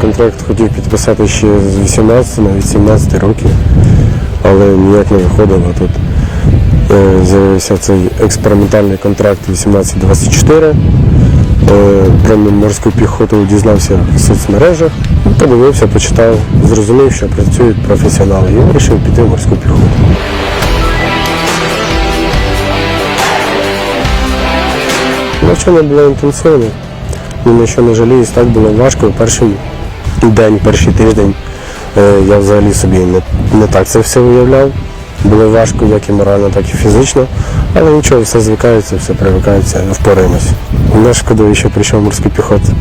контракт хотів підписати ще з 18, навіть 17 років, але ніяк не виходило. Тут е, з'явився цей експериментальний контракт 18-24. Е, Про морську піхоту дізнався в соцмережах, подивився, почитав, зрозумів, що працюють професіонали і вирішив піти в морську піхоту. Навчання було інтенсивне, ні на що не жаліюсь, так було важко. Перший день, перший тиждень е, я взагалі собі не, не так це все уявляв. Було важко як і морально, так і фізично, але нічого, все звикається, все привикається, впораємось. Не шкодую, що прийшов морський піхоту.